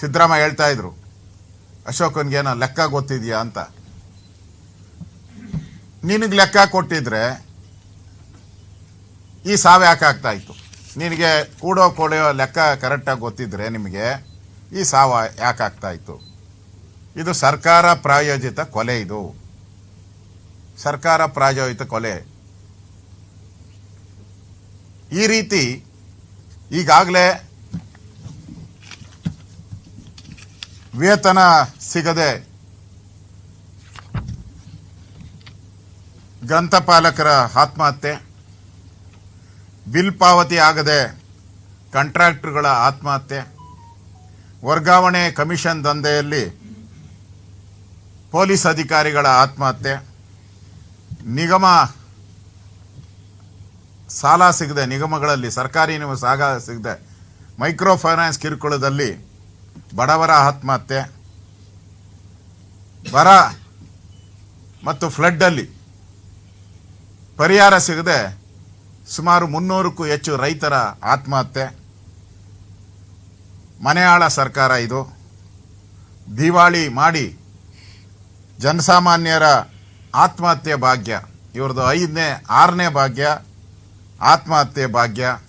ಸಿದ್ದರಾಮಯ್ಯ ಹೇಳ್ತಾ ಇದ್ರು ಅಶೋಕನ್ಗೇನೋ ಲೆಕ್ಕ ಗೊತ್ತಿದ್ಯಾ ಅಂತ. ನಿನಗೆ ಲೆಕ್ಕ ಕೊಟ್ಟಿದ್ರೆ ಈ ಸಾವು ಯಾಕೆ ಆಗ್ತಾ ಇತ್ತು? ನಿನಗೆ ಕೂಡೋ ಕೊಡೆಯೋ ಲೆಕ್ಕ ಕರೆಕ್ಟಾಗಿ ಗೊತ್ತಿದ್ರೆ ನಿಮಗೆ ಈ ಸಾವು ಯಾಕೆ ಆಗ್ತಾ ಇತ್ತು? ಇದು ಸರ್ಕಾರ ಪ್ರಾಯೋಜಿತ ಕೊಲೆ ಇದು. ಸರ್ಕಾರ ಪ್ರಾಯೋಜಿತ ಕೊಲೆ. ಈ ರೀತಿ ಈಗಾಗಲೇ ವೇತನ ಸಿಗದೆ ಗ್ರಂಥಪಾಲಕರ ಆತ್ಮಹತ್ಯೆ ಬಿಲ್ ಪಾವತಿ ಆಗದೆ ಕಾಂಟ್ರಾಕ್ಟ್ರುಗಳ ಆತ್ಮಹತ್ಯೆ, ವರ್ಗಾವಣೆ ಕಮಿಷನ್ ದಂಧೆಯಲ್ಲಿ ಪೊಲೀಸ್ ಅಧಿಕಾರಿಗಳ ಆತ್ಮಹತ್ಯೆ, ನಿಗಮ ಸಾಲ ಸಿಗದೆ, ನಿಗಮಗಳಲ್ಲಿ ಸರ್ಕಾರಿ ಸಾಲ ಸಿಗದೆ ಮೈಕ್ರೋ ಫೈನಾನ್ಸ್ ಕಿರುಕುಳದಲ್ಲಿ ಬಡವರ ಆತ್ಮಹತ್ಯೆ ಬರ ಮತ್ತು ಫ್ಲಡ್ಡಲ್ಲಿ ಪರಿಹಾರ ಸಿಗದೆ ಸುಮಾರು ಮುನ್ನೂರಕ್ಕೂ ಹೆಚ್ಚು ರೈತರ ಆತ್ಮಹತ್ಯೆ. ಮನೆಯಾಳ ಸರ್ಕಾರ ಇದು. ದಿವಾಳಿ ಮಾಡಿ ಜನಸಾಮಾನ್ಯರ ಆತ್ಮಹತ್ಯೆ ಭಾಗ್ಯ. ಇವ್ರದ್ದು ಐದನೇ, ಆರನೇ ಭಾಗ್ಯ, ಆತ್ಮಹತ್ಯೆ ಭಾಗ್ಯ.